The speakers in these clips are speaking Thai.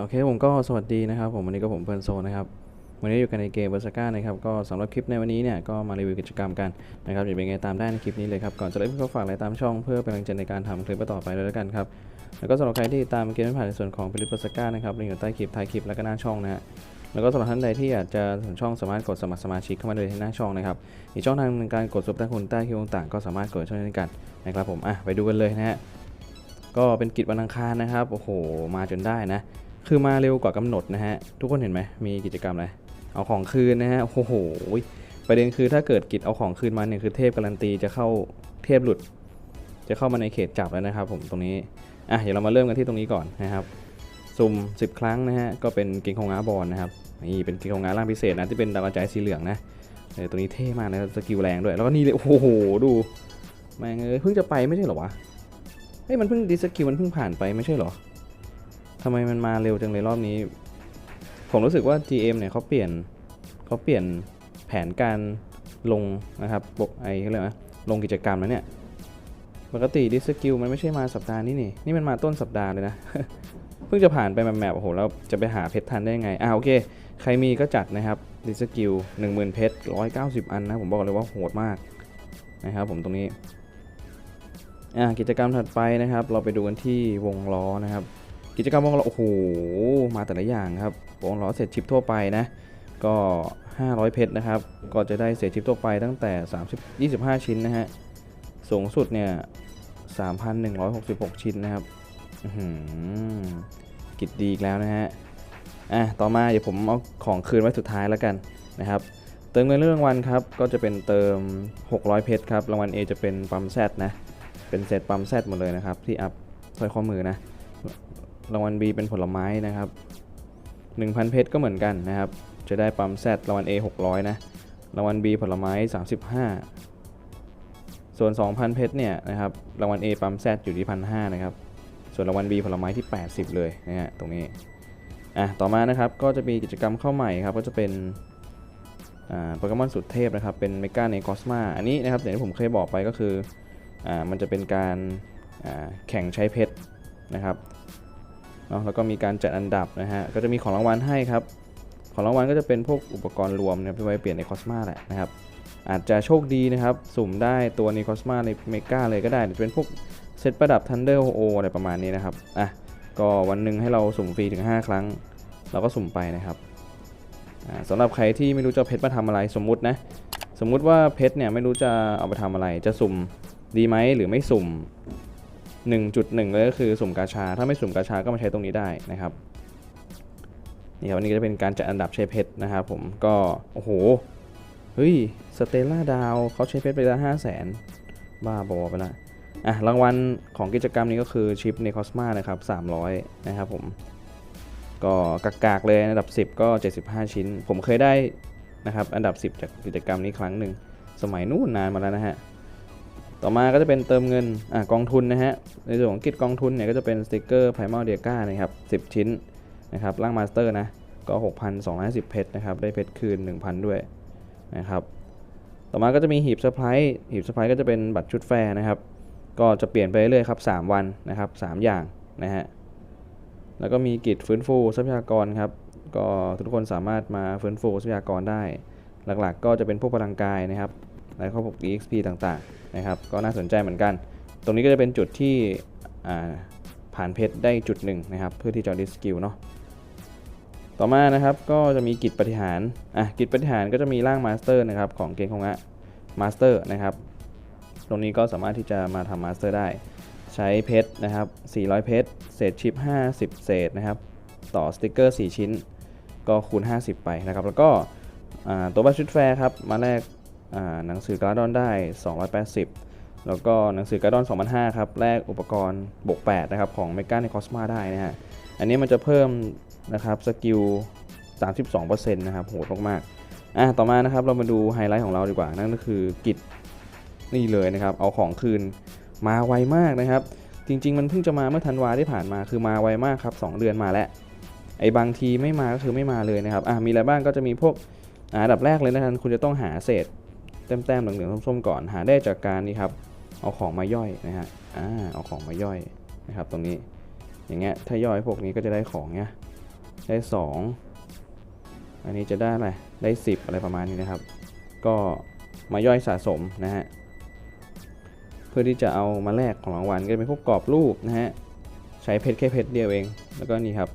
โอเคผมก็สวัสดีนะครับผมวันนี้ก็ผมเพิร์นโซนะครับวันนี้อยู่กันในเกมเบอร์สก้านะครับก็สำหรับคลิปในวันนี้เนี่ยก็มารีวิวกิจกรรมกันนะครับจะเป็นไงตามได้ในคลิปนี้เลยครับก่อนจะเริ่มก็ฝากไลค์ตามช่องเพื่อเป็นกำลังใจในการทำคลิปต่อไปด้วยแล้วกันครับแล้วก็สำหรับใครที่ตามเกมไม่ผ่านในส่วนของฟิลิปเบอร์สก้านะครับลิงก์อยู่ใต้คลิปท้ายคลิปแล้วก็หน้าช่องนะฮะแล้วก็สำหรับท่านใดที่อยากจะสนช่องสามารถกดสมัครสมาชิกเข้ามาเลยที่หน้าช่องนะครับอีกช่องทางหนึ่งการกดซุปใต้คุณใต้คลิปต่างๆก็สามารถกดช่วยได้กันนะครับผมอะไปดูกันเลยนะฮะก็เป็นกิจวันอังคารนะครับโอ้โหมาจนได้นะ คือมาเร็วกว่ากำหนดนะฮะ ทุกคนเห็นไหมมีกิจกรรมอะไร เอาของคืนนะฮะ โอ้โห ประเด็นคือถ้าเกิดกิจเอาของคืนมาเนี่ยคือเทพการันตีจะเข้าเทพหลุด จะเข้ามาในเขตจับแล้วนะครับผมตรงนี้ อะเดี๋ยวเรามาเริ่มกันที่ตรงนี้ก่อนนะครับสุ่ม 10 ครั้งนะฮะ ก็เป็นกิงของงาบอลนะครับ นี่เป็นกิงของงาร่างพิเศษนะที่เป็นดาวกระจายสีเหลืองนะเออตัวนี้เท่มากนะสกิลแรงด้วย แล้วก็นี่เลย โอ้โห ดูแม่งเอ้ยเพิ่งจะไปไม่ใช่เหรอวะ เฮ้ยมันเพิ่งดีสกิลมันเพิ่งผ่านไปไม่ใช่เหรอ ทำไมมันมาเร็วจังเลยรอบนี้ ผมรู้สึกว่า GM เนี่ยเขาเปลี่ยนเขาเปลี่ยนแผนการลงนะครับปกไอ้เขาเรียกว่าลงกิจกรรมแล้วเนี่ยปกติดิสกิลมันไม่ใช่มาสัปดาห์นี้นี่ นี่มันมาต้นสัปดาห์เลยนะ เพิ่งจะผ่านไปแมปๆโอ้โหแล้วจะไปหาเพชรทันได้ยังไง อ่าโอเค ใครมีก็จัดนะครับดิสกิล10,000เพชร190อันนะ ผมบอกเลยว่าโหดมากนะครับผมตรงนี้ อ่ากิจกรรมถัดไปนะครับ เราไปดูกันที่วงล้อนะครับ กิจกรรมวงล้อโอ้โหมาแต่ละอย่างครับวงล้อเสร็จชิปทั่วไปนะ ก็ 500 เพชรนะครับ ก็จะได้เศษชิปทั่วไปตั้งแต่ 30 25 ชิ้นนะฮะสูงสุดเนี่ย 3,166 ชิ้นนะครับอือหือกิจดีอีกแล้วนะฮะอะต่อมาเดี๋ยวผมเอาของคืนไว้สุดท้ายแล้วกันนะครับเติมเงินเรื่องรางวัลครับก็จะเป็นเติม 600 เพชรครับรางวัล A จะเป็นปั๊มแซดนะเป็นเซตปั๊มแซดหมดเลยนะครับที่อัพสร้อยข้อมือนะ รางวัล B เป็นผลไม้นะครับ 1,000 เพชรก็เหมือนกันนะครับ จะได้ปั๊ม Z รางวัล A 600 นะ รางวัล B ผลไม้ 35 ส่วน 2,000 เพชรเนี่ยนะครับ รางวัล A ปั๊ม Z อยู่ที่ 1,500 นะครับ ส่วนรางวัล B ผลไม้ที่ 80 เลยนะฮะตรงนี้ อะ ต่อมานะครับ ก็จะมีกิจกรรมเข้าใหม่ครับ ก็จะเป็นอ่าโปเกมอนสุดเทพนะครับ เป็นเมกาในคอสมาอันนี้นะครับอย่างที่ผมเคยบอกไปก็คืออ่ามันจะเป็นการอ่าแข่งใช้เพชรนะครับ เนาะแล้วก็มีการจัดอันดับนะฮะก็จะมีของรางวัลให้ครับของรางวัลก็จะเป็นพวกอุปกรณ์รวมนะครับที่ไว้เปลี่ยนในคอสมาแหละนะครับอาจจะโชคดีนะครับ สุ่มได้ตัวในคอสมาในเมกาเลยก็ได้จะเป็นพวกเซตประดับ Thunder O ออะไรประมาณนี้นะครับอะก็วันหนึ่งให้เราสุ่มฟรีถึง 5 ครั้ง เราก็สุ่มไปนะครับอ่าสำหรับใครที่ไม่รู้จะเพชรมาทำอะไรสมมุตินะสมมุติว่าเพชรเนี่ยไม่รู้จะเอาไปทำอะไรจะสุ่มดีไหมหรือไม่สุ่ม 1.1 เลยก็คือสุ่มกาชา ถ้าไม่สุ่มกาชาก็มาใช้ตรงนี้ได้นะครับนี่ครับอันนี้ก็จะเป็นการจัดอันดับใช้เพชรนะครับผมก็โอ้โหเฮ้ยสเตลล่าดาวเขาใช้เพชรไปละห้าแสนบ้าบอไปละอะรางวัลของกิจกรรมนี้ก็คือชิปในคอสมานะครับ300 นะครับผมก็กากๆเลยอันดับ 10 ก็ 75 ชิ้น ผมเคยได้นะครับอันดับ 10 จากกิจกรรมนี้ครั้งหนึ่งสมัยนู้นนานมาแล้วนะฮะ ต่อมาก็จะเป็นเติมเงินอะกองทุนนะฮะ ในส่วนของกิจกองทุนเนี่ยก็จะเป็นสติกเกอร์ Primal d e g a นะครับ 10 ชิ้นนะครับร่างมาสเตอร์นะ ก็ 6,250 เพชรนะครับ ได้เพชรคืน 1,000 ด้วยนะครับ ต่อมาก็จะมีหีบเซอร์ไพรส์หีบเซอร์ไพรส์ก็จะเป็นบัตรชุดแฟร์นะครับ ก็จะเปลี่ยนไปเรื่อยๆครับ 3 วันนะครับ 3 อย่างนะฮะ แล้วก็มีกิจฟื้นฟูทรัพยากรครับ ก็ทุกคนสามารถมาฟื้นฟูทรัพยากรได้ หลักๆ ก็จะเป็นพวกพลังกายนะครับ แล้วก็พวก EXP ต่างๆนะครับ ก็น่าสนใจเหมือนกัน ตรงนี้ก็จะเป็นจุดที่ผ่านเพชรได้จุดหนึ่งนะครับ เพื่อที่จะดิสกิลเนาะต่อมานะครับก็จะมีกิจปฏิหารอะกิจปฏิหารก็จะมีร่างมาสเตอร์นะครับของเกงคงะมาสเตอร์นะครับตรงนี้ก็สามารถที่จะมาทำมาสเตอร์ได้ ใช้เพชรนะครับ 400 เพชรเศษชิป 50 เศษนะครับ ต่อสติกเกอร์ 4 ชิ้น ก็คูณ 50 ไปนะครับ แล้วก็ตัวบัตรชุดแฟร์ครับ มาแลก หนังสือการ์ดอนได้ 280 แล้วก็หนังสือการ์ดอน2005ครับแลกอุปกรณ์บวก8นะครับของเมกาในคอสมาได้นะฮะอันนี้มันจะเพิ่มนะครับสกิล 32%นะครับโหดมากๆอะต่อมานะครับเรามาดูไฮไลท์ของเราดีกว่า นั่นก็คือกิจนี่เลยนะครับเอาของคืนมาไวมากนะครับจริง ๆ มันเพิ่งจะมาเมื่อธันวาที่ผ่านมาคือมาไวมากครับ 2 เดือนมาแล้ว ไอ้บางทีไม่มาก็คือไม่มาเลยนะครับอะมีอะไรบ้างก็จะมีพวกอ่าอันดับแรกเลยนะครับคุณจะต้องหาเศษ แต้มๆเหลืองๆส้มๆก่อนหาได้จากการนี่ครับเอาของมาย่อยนะฮะอ่าเอาของมาย่อยนะครับ ตรงนี้อย่างเงี้ยถ้าย่อยพวกนี้ก็จะได้ของเงี้ยได้สองอันนี้จะได้อะไรได้สิบอะไรประมาณนี้นะครับ ก็มาย่อยสะสมนะฮะเพื่อที่จะเอามาแลกของรางวัลก็จะเป็นพวกกรอบรูปนะฮะใช้เพชรแค่เพชรเดียวเอง แล้วก็นี่ครับ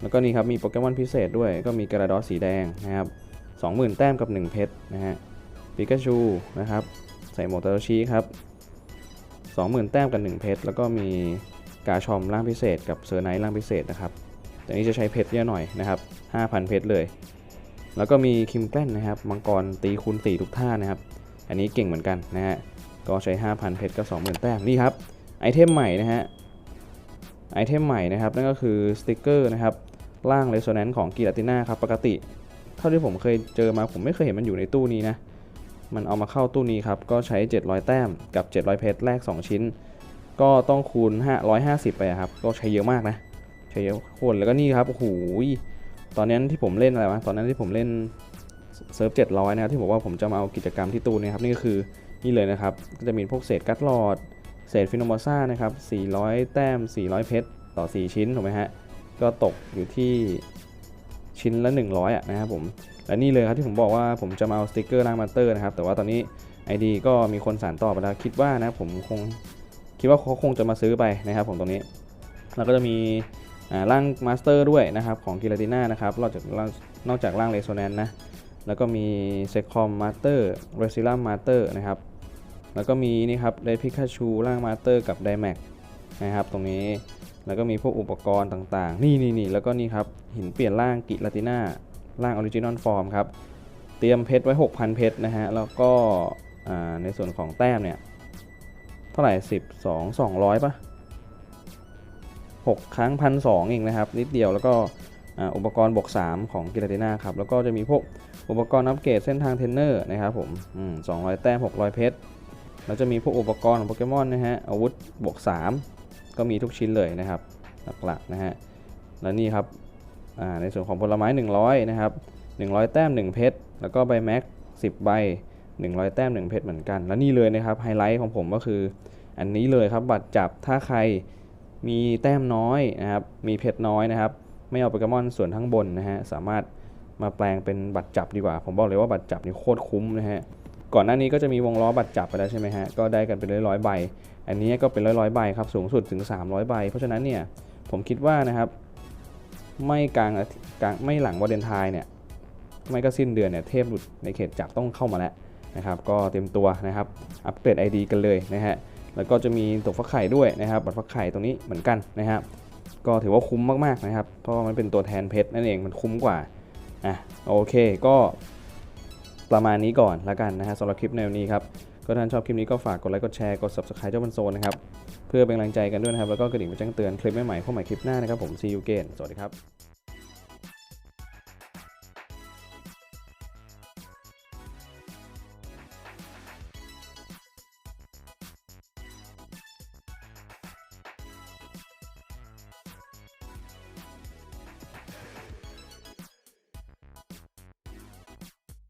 แล้วก็นี่ครับมีโปเกมอนพิเศษด้วยก็มีกระดอสสีแดงนะครับ20,000 แต้มกับ 1 เพชรนะฮะ ปิกาชูนะครับ ใส่หมวกตาโตชิครับ20,000 แต้มกับ 1 เพชร แล้วก็มีกาชอมร่างพิเศษ กับเซอร์ไนท์ร่างพิเศษนะครับ แต่นี้จะใช้เพชรเยอะหน่อยนะครับ 5,000 เพชรเลย แล้วก็มีคิมแกลนนะครับ มังกรตีคูณ4ทุกท่านะครับ อันนี้เก่งเหมือนกันนะฮะ ก็ใช้ 5,000 เพชรกับ20,000 แต้ม นี่ครับ ไอเทมใหม่นะฮะ ไอเทมใหม่นะครับ นั่นก็คือสติกเกอร์นะครับร่างเรโซแนนซ์ของกีราติน่าครับ ปกติ เท่าที่ผมเคยเจอมาผมไม่เคยเห็นมันอยู่ในตู้นี้นะ มันเอามาเข้าตู้นี้ครับ ก็ใช้ 700 แต้มกับ 700 เพชรแลก2 ชิ้น ก็ต้องคูณ 550 ไปครับ ก็ใช้เยอะมากนะ ใช้เยอะโคตรแล้วก็นี่ครับ โอ้โห ตอนนั้นที่ผมเล่นอะไรวะ ตอนนั้นที่ผมเล่นเซิร์ฟ 700 นะครับ ที่บอกว่าผมจะมาเอากิจกรรมที่ตู้นี้ครับ นี่ก็คือนี่เลยนะครับ ก็จะมีพวกเศษกัตลอด เศษฟิโนมอซ่านะครับ 400 แต้ม 400 เพชรต่อ 4 ชิ้น ถูกไหมฮะ ก็ตกอยู่ที่ชิ้นละ 100อะนะครับผม และนี่เลยครับที่ผมบอกว่าผมจะมาเอาสติกเกอร์ร่างมาสเตอร์นะครับ แต่ว่าตอนนี้ ID ก็มีคนสานต่อไปแล้วคิดว่านะผมคงคิดว่าเขาคงจะมาซื้อไปนะครับผมตรงนี้ แล้วก็จะมีร่างมาสเตอร์ด้วยนะครับของกิลาติน่านะครับนอกจากนอกจากร่างเรโซแนนนะแล้วก็มีเซคอมมาสเตอร์เรซิลัมมาสเตอร์นะครับแล้วก็มีนี่ครับไดพิคาชูร่างมาสเตอร์กับไดแม็กนะครับตรงนี้แล้วก็มีพวกอุปกรณ์ต่างๆ นี่นี่นี่แล้วก็นี่ครับหินเปลี่ยนร่างกิลาติน่า ร่างออริจินอลฟอร์มครับ เตรียมเพชรไว้ 6,000 เพชรนะฮะ แล้วก็ในส่วนของแต้มเนี่ย เท่าไหร่ 12 200ปะ6 ครั้งพันสเองนะครับ นิดเดียวแล้วก็อ,อุปกรณ์บวก 3 ของกิลาติน่าครับ แล้วก็จะมีพวกอุปกรณ์อัปเกรดเส้นทางเทรนเนอร์นะครับผมอืม200แต้ม 600 เพชรแล้วจะมีพวกอุปกรณ์ของโปเกมอนนะฮะอาวุธบวก 3 ก็มีทุกชิ้นเลยนะครับหลักๆนะฮะแล้วนี่ครับ ในส่วนของผลไม้ 100 นะครับ 100 แต้ม 1 เพชร แล้วก็ใบแม็ก10 ใบ 100 แต้ม 1 เพชรเหมือนกัน แล้วนี่เลยนะครับไฮไลท์ของผมก็คือ อันนี้เลยครับบัตรจับถ้าใครมีแต้มน้อยนะครับ มีเพชรน้อยนะครับ ไม่เอาโปเกมอนส่วนทั้างบนนะฮะ สามารถมาแปลงเป็นบัตรจับดีกว่า ผมบอกเลยว่าบัตรจับนี่โคตรคุ้มนะฮะ ก่อนหน้านี้ก็จะมีวงล้อบัตรจับไปแล้วใช่ไหมฮะ ก็ได้กันเป็นร้อยๆใบ อันนี้ก็เป็นร้อยๆใบครับ สูงสุดถึง 300 ใบ เพราะฉะนั้นเนี่ย ผมคิดว่านะครับ ไม่กลางกลางไม่หลังวาเลนไทน์เนี่ยไม่ก็สิ้นเดือนเนี่ยเทพหลุดในเขตจับต้องเข้ามาแล้วนะครับก็เตรียมตัวนะครับอัปเกรด ID กันเลยนะฮะแล้วก็จะมีตัวฟักไข่ด้วยนะครับบัตรฟักไข่ตรงนี้เหมือนกันนะครับก็ถือว่าคุ้มมากๆนะครับเพราะมันเป็นตัวแทนเพชรนั่นเองมันคุ้มกว่าอะโอเคก็ประมาณนี้ก่อนละกันนะฮะสำหรับคลิปแนวนี้ครับก็ท่านชอบคลิปนี้ก็ฝากกดไลค์กดแชร์กด subscribe เจ้าบันโซนนะครับ เพื่อเป็นกำลังใจกันด้วยนะครับ แล้วก็กระดิ่งไปแจ้งเตือนคลิปใหม่ๆเข้าใหม่คลิปหน้านะครับผม see you again สวัสดีครับ